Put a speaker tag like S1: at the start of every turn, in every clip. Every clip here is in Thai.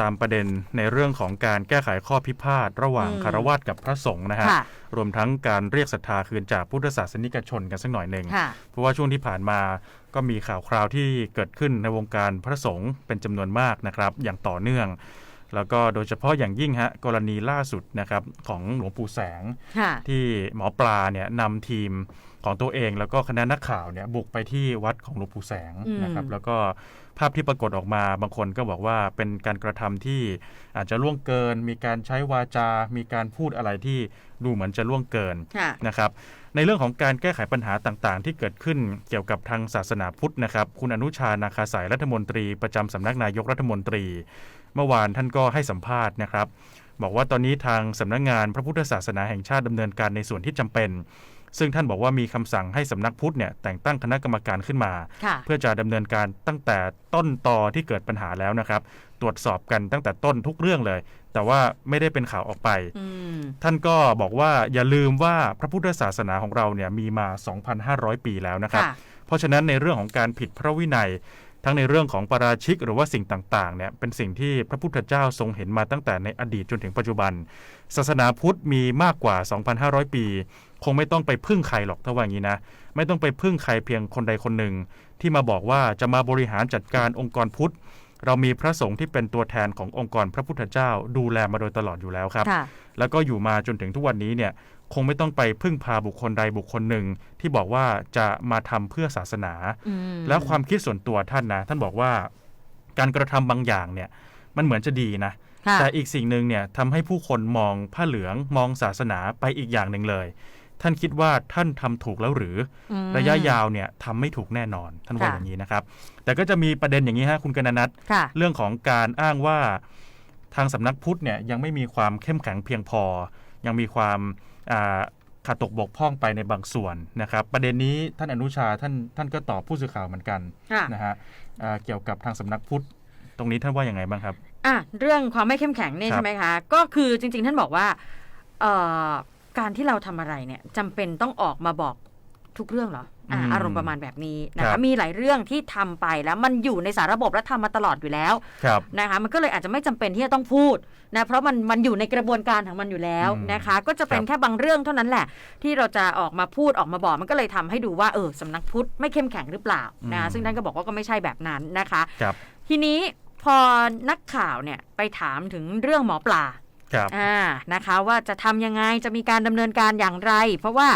S1: ตามประเด็นในเรื่องของการแก้ไขข้อพิพาทระหว่าง
S2: อืม
S1: คารวาสกับพระสงฆ์นะฮะ
S2: ค่ะ
S1: รวมทั้งการเรียกศรัทธาคืนจากพุทธศาสนิกชนกันสักหน่อยหนึ่ง
S2: ค่ะ
S1: เพราะว่าช่วงที่ผ่านมาก็มีข่าวคราวที่เกิดขึ้นในวงการพระสงฆ์เป็นจำนวนมากนะครับ อย่างต่อเนื่อง แล้วก็โดยเฉพาะอย่างยิ่งฮะกรณีล่าสุดนะครับของหลวงปู่แสง
S2: ค่ะ
S1: ที่หมอปลาเนี่ยนำทีมของตัวเอง แล้วก็คณะนักข่าวเนี่ยบุกไปที่วัดของหลวงปู่แสง
S2: อืม
S1: นะครับแล้วก็ภาพที่ปรากฏออกมาบางคนก็บอกว่าเป็นการกระทำที่อาจจะล่วงเกิน มีการใช้วาจา มีการพูดอะไรที่ดูเหมือนจะล่วงเกิน
S2: ค่ะ
S1: นะครับในเรื่องของการแก้ไขปัญหาต่างๆ ที่เกิดขึ้นเกี่ยวกับทางศาสนาพุทธนะครับ คุณอนุชานาคาสายรัฐมนตรีประจำสำนักนายกรัฐมนตรี เมื่อวานท่านก็ให้สัมภาษณ์นะครับ บอกว่าตอนนี้ทางสำนักงานพระพุทธศาสนาแห่งชาติดำเนินการในส่วนที่จำเป็น ซึ่งท่านบอกว่ามีคำสั่งให้สำนักพุทธเนี่ยแต่งตั้งคณะกรรมการขึ้นมา
S2: ค่ะ
S1: เพื่อจะดำเนินการตั้งแต่ต้นตอที่เกิดปัญหาแล้วนะครับ ตรวจสอบกันตั้งแต่ต้นทุกเรื่องเลย แต่ว่าไม่ได้เป็นข่าวออกไป
S2: อืม
S1: ท่านก็บอกว่าอย่าลืมว่าพระพุทธศาสนาของเราเนี่ยมีมา 2,500 ปีแล้วนะครับ
S2: ค่ะ
S1: เพราะฉะนั้นในเรื่องของการผิดพระวินัย ทั้งในเรื่องของปาราชิกหรือว่าสิ่งต่างๆเนี่ยเป็นสิ่งที่พระพุทธเจ้าทรงเห็นมาตั้งแต่ในอดีตจนถึงปัจจุบัน ศาสนาพุทธมีมากกว่า 2,500 ปี คงไม่ต้องไปพึ่งใครหรอกถ้าว่าอย่างนี้นะ ไม่ต้องไปพึ่งใครเพียงคนใดคนหนึ่ง ที่มาบอกว่าจะมาบริหารจัดการองค์กรพุทธ เรามีพระสงฆ์ที่เป็นตัวแทนขององค์กรพระพุทธเจ้า ดูแลมาโดยตลอดอยู่แล้วครับ
S2: ค่ะ
S1: แล้วก็อยู่มาจนถึงทุกวันนี้เนี่ย คงไม่ต้องไปพึ่งพาบุคคลใดบุคคลหนึ่ง ที่บอกว่าจะมาทำเพื่อศาสนา
S2: อืม
S1: แล้วความคิดส่วนตัวท่านนะ ท่านบอกว่าการกระทำบางอย่างเนี่ย มันเหมือนจะดีนะ
S2: ค่ะ
S1: แต่อีกสิ่งหนึ่งเนี่ยทำให้ผู้คนมองผ้าเหลืองมองศาสนาไปอีกอย่างหนึ่งเลย ท่านคิดว่าท่านทำถูกแล้วหรือ
S2: อืม
S1: ระยะยาวเนี่ยทำไม่ถูกแน่นอน ท่านว่า
S2: ค่ะ
S1: อย่างนี้นะครับ แต่ก็จะมีประเด็นอย่างนี้ฮะคุณกนนัท
S2: ค่ะ
S1: เรื่องของการอ้างว่าทางสำนักพุทธเนี่ยยังไม่มีความเข้มแข็งเพียงพอ ยังมีความอ่า ขาดตกบกพร่องไปในบางส่วนนะครับ ประเด็นนี้ท่านอนุชาท่านท่านก็ตอบผู้สื่อข่าวเหมือนกัน
S2: ค่ะ
S1: นะฮะอ่าเกี่ยวกับทางสำนักพุทธตรงนี้ท่านว่าอย่างไงบ้างครับ
S2: อะเรื่องความไม่เข้มแข็งเนี่ย
S1: ครับ
S2: ใช่ไหมคะ ก็คือจริง ๆ ท่านบอกว่าเอ่อการที่เราทำอะไรเนี่ยจำเป็นต้องออกมาบอกทุกเรื่องเหรอ อะ
S1: อืม
S2: อารมณ์ประมาณแบบนี้นะ
S1: ครั
S2: คะ
S1: บ
S2: มีหลายเรื่องที่ทำไปแล้วมันอยู่ในสารระบบและทำมาตลอดอยู่แล้ว
S1: ครับ
S2: นะคะมันก็เลยอาจจะไม่จำเป็นที่จะต้องพูดนะเพราะมันมันอยู่ในกระบวนการของมันอยู่แล้ว
S1: อืม
S2: นะคะ ก็จะเป็น
S1: ครับ
S2: แค่บางเรื่องเท่านั้นแหละ ที่เราจะออกมาพูดออกมาบอกมันก็เลยทำให้ดูว่าเออสำนักพุทธไม่เข้มแข็งหรือเปล่านะซึ่งท่านก็บอกว่าก็ไม่ใช่แบบนั้นนะคะ
S1: ครับ
S2: ทีนี้พอนักข่าวเนี่ยไปถามถึงเรื่องหมอปลา
S1: ครับ
S2: อ่านะคะว่าจะทำยังไงจะมีการดำเนินการอย่างไร เพราะว่า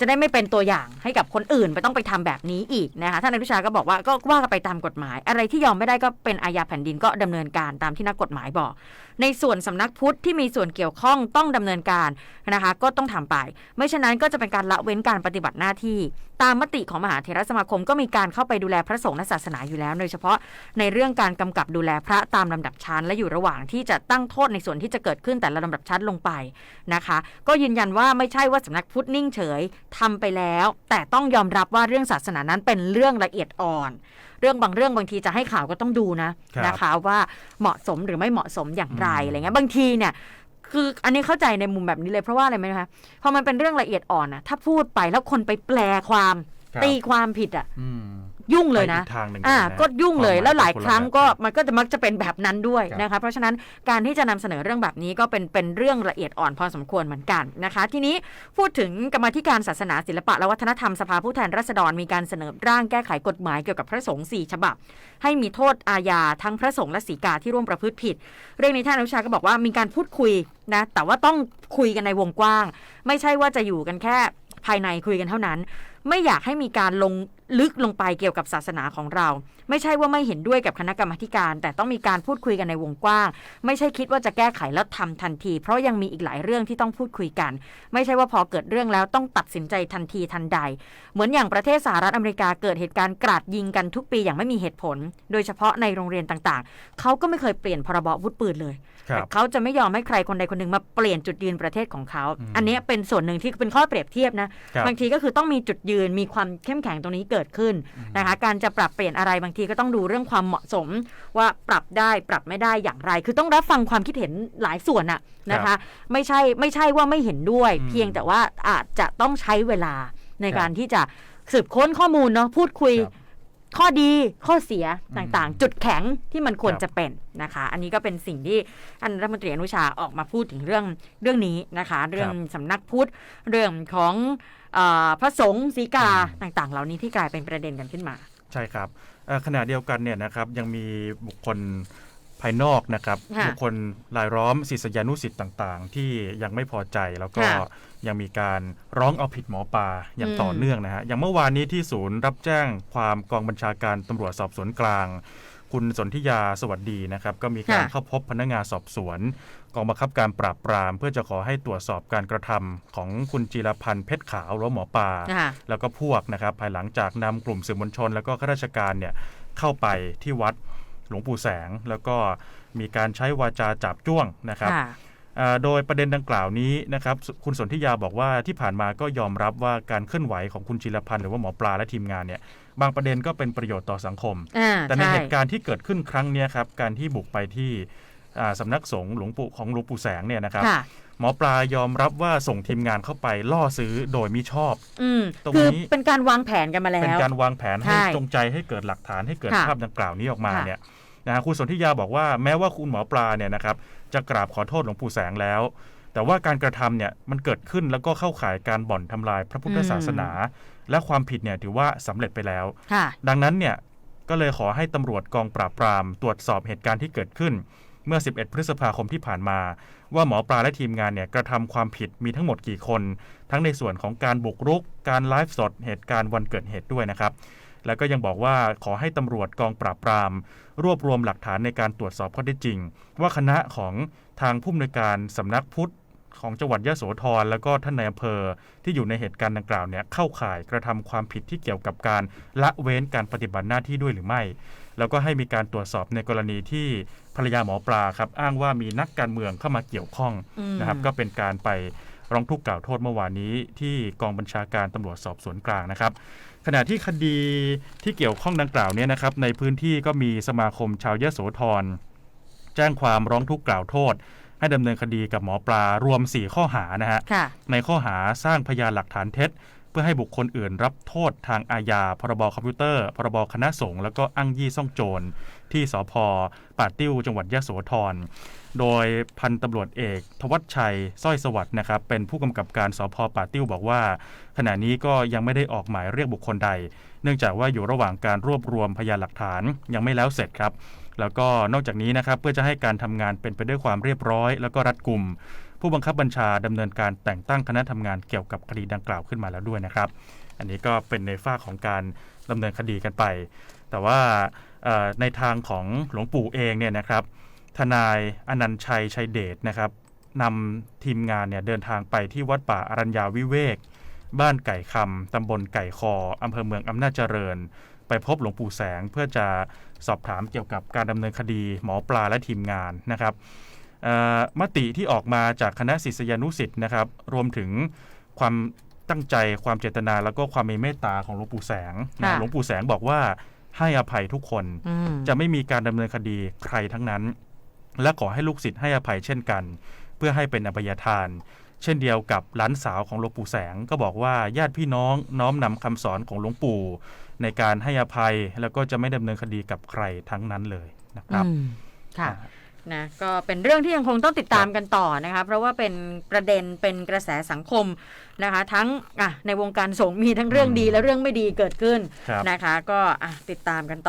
S2: จะได้ไม่เป็นตัวอย่างให้กับคนอื่นไปต้องไปทำแบบนี้อีกนะคะท่านอนุชาก็บอกว่าก็ว่ากันไปตามกฎหมาย อะไรที่ยอมไม่ได้ก็เป็นอาญาแผ่นดินก็ดำเนินการตามที่นักกฎหมายบอก ในส่วนสำนักพุทธที่มีส่วนเกี่ยวข้องต้องดำเนินการนะคะ ก็ต้องทำไป ไม่เช่นนั้นก็จะเป็นการละเว้นการปฏิบัติหน้าที่ ตามมติของมหาเถรสมาคมก็มีการเข้าไปดูแลพระสงฆ์และศาสนาอยู่แล้วโดยเฉพาะในเรื่องการกำกับดูแลพระตามลำดับชั้น และอยู่ระหว่างที่จะตั้งโทษในส่วนที่จะเกิดขึ้นแต่ละลำดับชั้นลงไปนะคะ ก็ยืนยันว่าไม่ใช่ว่าสำนักพุทธนิ่งเฉยทำไปแล้ว แต่ต้องยอมรับว่าเรื่องศาสนานั้นเป็นเรื่องละเอียดอ่อน เรื่องบางเรื่องบางทีจะให้ข่าวก็ต้องดูนะครับนะคะว่าเหมาะสมหรือไม่เหมาะสมอย่างไร
S1: อืม
S2: อะไรเงี้ยบางทีเนี่ยคืออันนี้เข้าใจในมุมแบบนี้เลยเพราะว่าอะไรไหมคะพอมันเป็นเรื่องละเอียดอ่อนนะถ้าพูดไปแล้วคนไปแปลความ
S1: ครับ
S2: ตีความผิดอะ
S1: อืม
S2: ยุ่งเลยนะ
S1: ไปอีกทางหนึ่ง
S2: อ่า
S1: เลยนะ
S2: ก็ยุ่งเลย
S1: ความหมาย
S2: แล้วหลาย
S1: เป็นคน
S2: ครั้ง
S1: ละแบบ
S2: ก็
S1: กัน
S2: มันก็จะมักจะเป็นแบบนั้นด้วย
S1: ครับ
S2: นะคะเพราะฉะนั้นการที่จะนำเสนอเรื่องแบบนี้ก็เป็นเป็นเรื่องละเอียดอ่อนพอสมควรเหมือนกันนะคะ ทีนี้พูดถึงกรรมาธิการศาสนาศิลปะและวัฒนธรรมสภาผู้แทนราษฎรมีการเสนอร่างแก้ไขกฎหมายเกี่ยวกับพระสงฆ์สี่ฉบับ ให้มีโทษอาญาทั้งพระสงฆ์และสีกาที่ร่วมประพฤติผิด เรื่องนี้ท่านอนุชาก็บอกว่ามีการพูดคุยนะแต่ว่าต้องคุยกันในวงกว้าง ไม่ใช่ว่าจะอยู่กันแค่ภายในคุยกันเท่านั้น ไม่อยากให้มีการลง ลึกลงไปเกี่ยวกับศาสนาของเรา ไม่ใช่ว่าไม่เห็นด้วยกับคณะกรรมาธิการ แต่ต้องมีการพูดคุยกันในวงกว้าง ไม่ใช่คิดว่าจะแก้ไขแล้วทำทันที เพราะยังมีอีกหลายเรื่องที่ต้องพูดคุยกัน ไม่ใช่ว่าพอเกิดเรื่องแล้วต้องตัดสินใจทันทีทันใด เหมือนอย่างประเทศสหรัฐอเมริกาเกิดเหตุการณ์กราดยิงกันทุกปีอย่างไม่มีเหตุผล โดยเฉพาะในโรงเรียนต่างๆ เขาก็ไม่เคยเปลี่ยนพรบอาวุธปืนเลย
S1: ครั
S2: แต่
S1: บ
S2: เขาจะไม่ยอมให้ใครคนใดคนหนึ่งมาเปลี่ยนจุดยืนประเทศของเขา
S1: อืม
S2: อันนี้เป็นส่วนหนึ่งที่เป็นข้อเปรียบเทียบนะ
S1: ครับ
S2: บางทีก็คือต้องมีจุดยืนมีความเข้มแข็งตรงนี้เกิดขึ้นนะคะ การจะปรับเปลี่ยนอะไรบางทีก็ต้องดูเรื่องความเหมาะสม ว่าปรับได้ปรับไม่ได้อย่างไร คือต้องรับฟังความคิดเห็นหลายส่วนอะนะคะ ไม่ใช่ไม่ใช่ว่าไม่เห็นด้วย
S1: อืม
S2: เพียงแต่ว่าอาจจะต้องใช้เวลาใน
S1: ครับ
S2: การที่จะสืบค้นข้อมูลเนาะพูดคุย
S1: ครับ
S2: ข้อดีข้อเสียต่าง
S1: อืม
S2: ๆจุดแข็งที่มันควร
S1: ครับ
S2: จะเป็นนะคะ อันนี้ก็เป็นสิ่งที่ท่านรัฐมนตรีอนุชาออกมาพูดถึงเรื่องเรื่องนี้นะคะ เรื่องสำนักพุทธเรื่องของเออพระสงฆ์สีกา
S1: อืม
S2: ต่างๆ เหล่านี้ที่กลายเป็นประเด็นกันขึ้นมา
S1: ใช่ครับเอ่อขณะเดียวกันเนี่ยนะครับยังมีบุคคลภายนอกนะครับ
S2: ค่ะ
S1: บุคคลรายล้อมศิษยานุสิษย์ต่างๆ ที่ยังไม่พอใจแล้วก็
S2: ค่ะ
S1: ยังมีการร้องเอาผิดหมอปลาอย่าง
S2: อืม
S1: ต่อเนื่องนะฮะอย่างเมื่อวานนี้ที่ศูนย์รับแจ้งความกองบัญชาการตำรวจสอบสวนกลาง คุณสนธิยาสวัสดีนะครับ ก็มีการเข้าพบพนักงานสอบสวน กองบังคับการปราบปราม เพื่อจะขอให้ตรวจสอบการกระทำของคุณจีรพันธ์เพชรขาวหรือว่าหมอปลา
S2: ค่ะ
S1: แล้วก็พวกนะครับ ภายหลังจากนำกลุ่มสื่อมวลชน แล้วก็ข้าราชการเนี่ยเข้าไปที่วัดหลวงปู่แสง แล้วก็มีการใช้วาจาจับจ้วงนะครับ
S2: ค่ะ
S1: อ่า โดยประเด็นดังกล่าวนี้นะครับสคุณสนธิยาบอกว่าที่ผ่านมาก็ยอมรับว่าการเคลื่อนไหวของคุณจิรพันธ์หรือว่าหมอปลาและทีมงานเนี่ยบางประเด็นก็เป็นประโยชน์ต่อสังคม
S2: อ่า
S1: แต่ใน
S2: ช่
S1: เหตุการณ์ที่เกิดขึ้นครั้งเนี้ยครับการที่บุกไปที่อ่าสำนักสงฆ์หลวงปู่ของหลวงปู่แสงเนี่ยนะครับ
S2: ค่ะ
S1: หมอปลายอมรับว่าส่งทีมงานเข้าไปล่อซื้อโดยมิชอบ
S2: อืม
S1: ตรง
S2: คือ
S1: นี้
S2: เป็นการวางแผนกันมาแล้
S1: เป็น
S2: ว
S1: การวางแผน
S2: ใช่
S1: ให้จงใจให้เกิดหลักฐานให้เกิด
S2: ค่ะ
S1: ภาพดังกล่าวนี้ออกมา
S2: ค่ะ
S1: เนี่ย นะฮะคุณสนธิยาบอกว่าแม้ว่าคุณหมอปลาเนี่ยนะครับจะกราบขอโทษหลวงปู่แสงแล้ว แต่ว่าการกระทำเนี่ยมันเกิดขึ้นแล้วก็เข้าข่ายการบ่อนทำลายพระพุทธศาสนา และความผิดเนี่ยถือว่าสำเร็จไปแล้ว
S2: ค่ะ
S1: ดังนั้นเนี่ยก็เลยขอให้ตำรวจกองปราบปราม ตรวจสอบเหตุการณ์ที่เกิดขึ้นเมื่อ 11 พฤษภาคมที่ผ่านมา ว่าหมอปลาและทีมงานเนี่ยกระทำความผิดมีทั้งหมดกี่คน ทั้งในส่วนของการบุกรุก การไลฟ์สดเหตุการณ์วันเกิดเหตุด้วยนะครับ แล้วก็ยังบอกว่าขอให้ตำรวจกองปราบปราม รวบรวมหลักฐานในการตรวจสอบข้อเท็จจริง ว่าคณะของทางผู้อำนวยการสำนักพุทธของจังหวัดยะโสธรแล้วก็ท่านนายอำเภอที่อยู่ในเหตุการณ์ดังกล่าวเนี่ยเข้าข่ายกระทำความผิดที่เกี่ยวกับการละเว้นการปฏิบัติหน้าที่ด้วยหรือไม่ แล้วก็ให้มีการตรวจสอบในกรณีที่ภรรยาหมอปลาครับอ้างว่ามีนักการเมืองเข้ามาเกี่ยวข้อง
S2: อืม
S1: นะครับก็เป็นการไปร้องทุกข์กล่าวโทษเมื่อวานนี้ที่กองบัญชาการตำรวจสอบสวนกลางนะครับ ขณะที่คดีที่เกี่ยวข้องดังกล่าวเนี่ยนะครับ ในพื้นที่ก็มีสมาคมชาวยโสธรแจ้งความร้องทุกข์กล่าวโทษ ให้ดำเนินคดีกับหมอปลารวม 4 ข้อหานะฮะ
S2: ค่ะ
S1: ในข้อหาสร้างพยานหลักฐานเท็จ เพื่อให้บุคคลอื่นรับโทษทางอาญา พรบคอมพิวเตอร์ พรบคณะสงฆ์แล้วก็อ้างยี่ซ่องโจร ที่สพป่าติ้วจังหวัดยะโสธร โดยพันตำรวจเอกทวัชชัยสร้อยสวัสด์นะครับ เป็นผู้กำกับการสพป่าติ้วบอกว่า ขณะนี้ก็ยังไม่ได้ออกหมายเรียกบุคคลใด เนื่องจากว่าอยู่ระหว่างการรวบรวมพยานหลักฐานยังไม่แล้วเสร็จครับแล้วก็นอกจากนี้นะครับเพื่อจะให้การทำงานเป็นไปด้วยความเรียบร้อย แล้วก็รัดกุม ผู้บังคับบัญชาดำเนินการแต่งตั้งคณะทำงานเกี่ยวกับคดีดังกล่าวขึ้นมาแล้วด้วยนะครับ อันนี้ก็เป็นในฝ้าของการดำเนินคดีกันไป แต่ว่า ในทางของหลวงปู่เองเนี่ยนะครับทนายอนันต์ชัยชัยเดชนะครับนำทีมงานเนี่ยเดินทางไปที่วัดป่าอรัญญาวิเวก บ้านไก่คำตำบลไก่คออำเภอเมืองอำนาจเจริญ ไปพบหลวงปู่แสงเพื่อจะสอบถามเกี่ยวกับการดำเนินคดีหมอปลาและทีมงานนะครับเอ่อมติที่ออกมาจากคณะศิษยานุสิษย์นะครับ รวมถึงความตั้งใจความเจตนาแล้วก็ความมีเมตตาของหลวงปู่แสงนะ
S2: ค่ะ
S1: หลวงปู่แสงบอกว่า ให้อภัยทุกคน
S2: อืม
S1: จะไม่มีการดำเนินคดีใครทั้งนั้น และขอให้ลูกศิษย์ให้อภัยเช่นกัน เพื่อให้เป็นอภัยทาน เช่นเดียวกับหลานสาวของหลวงปู่แสง ก็บอกว่าญาติพี่น้องน้อมนำคำสอนของหลวงปู่ ในการให้อภัยแล้วก็จะไม่ดำเนินคดีกับใครทั้งนั้นเลยนะครับ
S2: อืมค่ะ
S1: อ่า
S2: นะก็เป็นเรื่องที่ยังคงต้องติดตามกันต่อนะคะเพราะว่าเป็นประเด็นเป็นกระแสสังคมนะคะทั้งอะในวงการสงฆ์มีทั้งเรื่องดีและเรื่องไม่ดีเกิดขึ้น
S1: ครับ
S2: นะคะ ก็อะติดตามกันต่อ